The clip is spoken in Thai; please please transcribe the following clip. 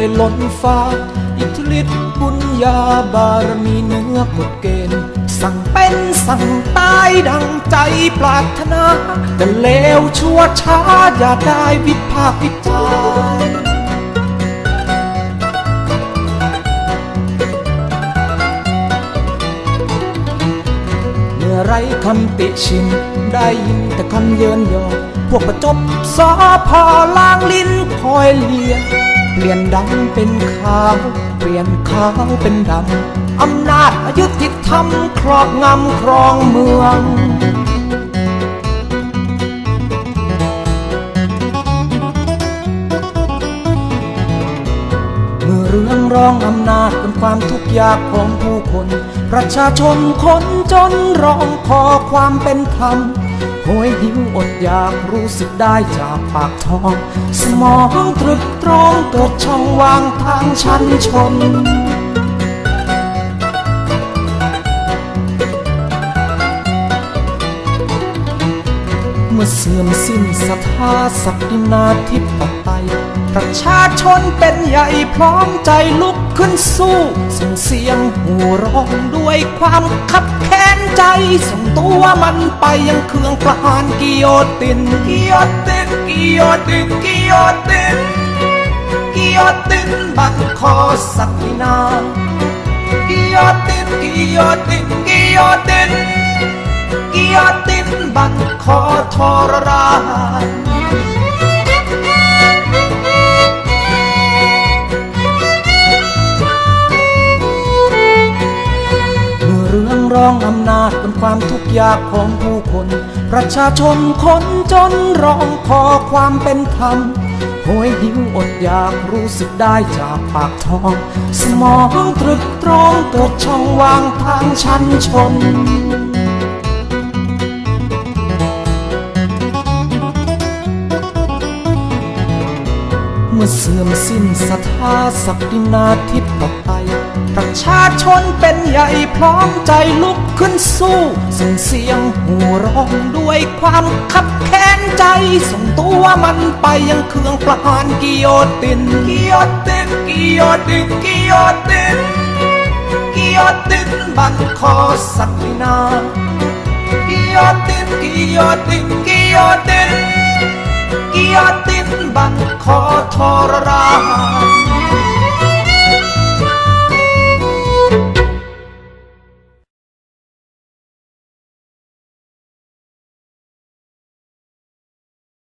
ยล้นฟ้า อิทธิฤทธิ์บุญญาบารมีเนื้อกฎเกณฑ์สั่งเป็นสั่งตายดังใจปรารถนา แต่เลวชั่วช้าอย่าได้วิพากษ์วิจารณ์เมื่อไรคำติชิน ได้ยินแต่คำเยินยอ พวกประจบสอพอล้างลิ้นคอยเลีย ลี่ยนดำเป็นขาว เปลี่ยนขาวเป็นดำ อำนาจอายุติธรรมครอบงำครองเมืองเมื่อเรื่องร้องอำนาจเป็นความทุกข์ยากของผู้คน ประชาชนคนจนร้องขอความเป็นธรรม หยหิวอดอยากรู้สึกได้จากปากท้อง สมองตรึกตรองเกิดช่องว่างทางชั้นชน เสื่อมสิ้นศรัทธาศักดินาทิพย์ออไปประชาชนเป็นใหญ่พร้อมใจลุกขึ้นสู้ส่งเสียงหูร้องด้วยความขับแค้นใจ ส่งตัวมันไปยังเครื่องประหารกิโยตินกิโยตินกิโยตินกิโยตินกิโยตินบังคอศักดินากิโยตินกิโยตินกิโยติน รรานเมื่อเรื่องร้องอำนาจเป็นความทุกข์ยากของผู้คน ประชาชนคนจนร้องขอความเป็นธรรมโหยหิวอดอยากรู้สึกได้จากปากท้อง สมองตรึกตรองเกิดช่องว่างทางชั้นชน มื่อเสื่อมสิ้นศรัทธาศักดินาทิพย์ออกไปประชาชนเป็นใหญ่พร้อมใจลุกขึ้นสู้ส่งเสียงหูร้องด้วยความขับแค้นใจ ส่งตัวมันไปยังเครื่องประหารกิโยตินกิโยตินกิโยตินกิโยตินกิโยตินบังคอศักดินากิโยตินกิโยตินกิโยตินกิโยติดบัตรขอทรรา